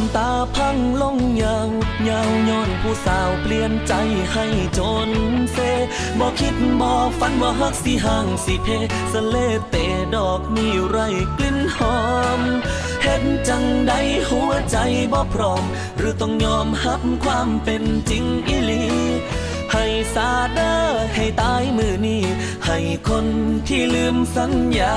ำตาพังลงยาวยาวย้อนผู้สาวเปลี่ยนใจให้จนเซบอกคิดบอกฝันว่าฮักสิห่างสิเพสเลเตดอกมีไรกลิ่นหอมเห็นจังใดหัวใจบ่พร้อม หรือต้องยอมฮับความเป็นจริงอีหลีให้สาเดอให้ตายมือนี้ ให้คนที่ลืมสัญญา